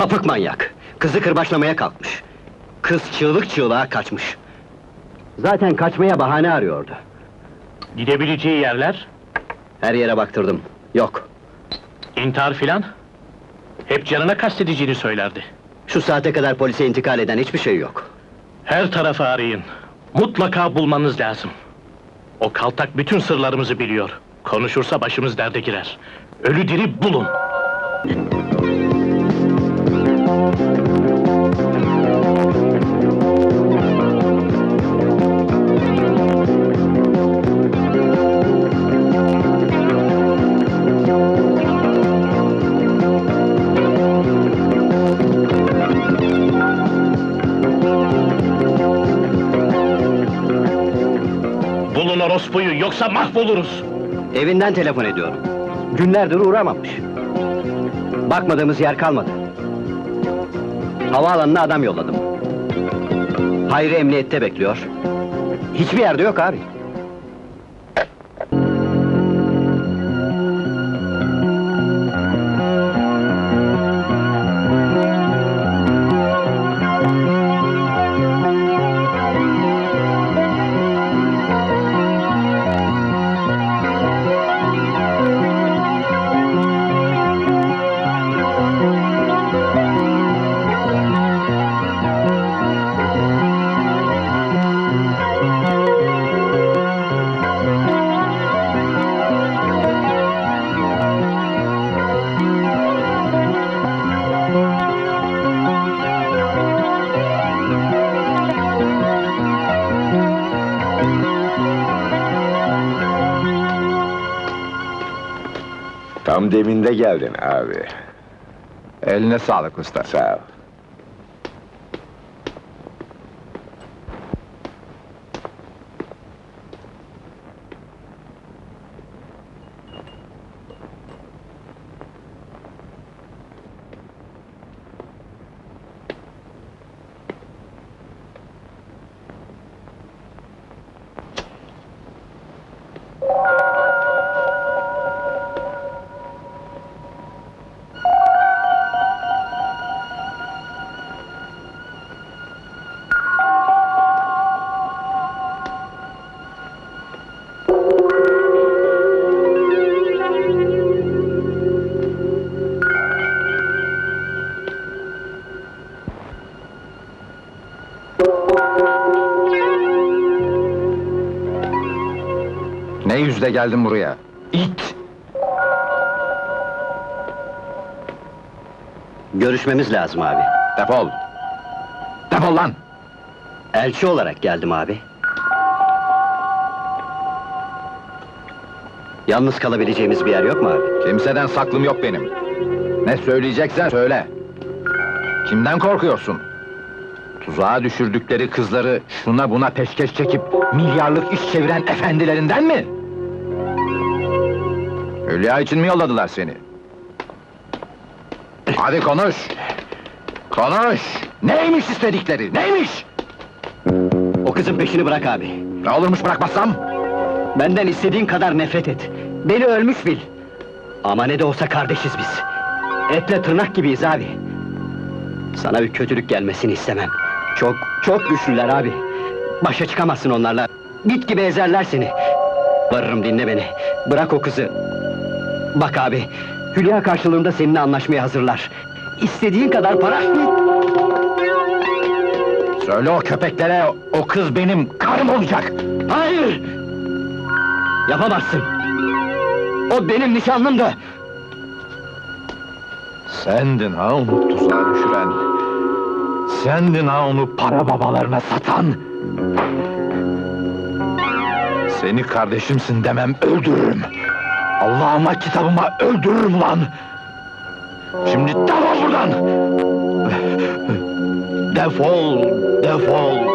Sapık manyak. Kızı kırbaçlamaya kalkmış. Kız çığlık çığlığa kaçmış. Zaten kaçmaya bahane arıyordu. Gidebileceği yerler, Her yere baktırdım. Yok. intihar filan. Hep canına kastedeceğini söylerdi. Şu saate kadar polise intikal eden hiçbir şey yok. Her tarafı arayın. Mutlaka bulmanız lazım. O kaltak bütün sırlarımızı biliyor. Konuşursa başımız derde girer. Ölü diri bulun. Orospuyu yoksa mahvoluruz. Evinden telefon ediyorum. Günlerdir uğramamış. Bakmadığımız yer kalmadı. Havaalanına adam yolladım. Hayri emniyette bekliyor. Hiçbir yerde yok abi. Tam deminde geldin abi. Eline sağlık usta. Sağ ol. Yüzle geldin buraya? İt! Görüşmemiz lazım abi. Defol! Defol lan! Elçi olarak geldim abi. Yalnız kalabileceğimiz bir yer yok mu abi? Kimseden saklım yok benim. Ne söyleyeceksen söyle. Kimden korkuyorsun? Tuzağa düşürdükleri kızları şuna buna peşkeş çekip milyarlık iş çeviren efendilerinden mi? Hülya için mi yolladılar seni? Hadi konuş! Konuş! Neymiş istedikleri, neymiş? O kızın peşini bırak abi. Ne olurmuş bırakmazsam? Benden istediğin kadar nefret et. Beni ölmüş bil. Ama ne de olsa kardeşiz biz. Etle tırnak gibiyiz abi. Sana bir kötülük gelmesini istemem. Çok, çok güçlüler abi. Başa çıkamazsın onlarla. Bit gibi ezerler seni. Varırım dinle beni. Bırak o kızı. Bak abi, Hülya karşılığında seninle anlaşmaya hazırlar. İstediğin kadar para... Söyle o köpeklere, o kız benim karım olacak! Hayır! Yapamazsın! O benim nişanlımdı! Sendin ha onu tuzağa düşüren. Sendin ha onu para babalarına satan. Seni kardeşimsin demem öldürürüm. Allah'ıma kitabıma öldürürüm lan. Şimdi defol buradan. Defol, defol.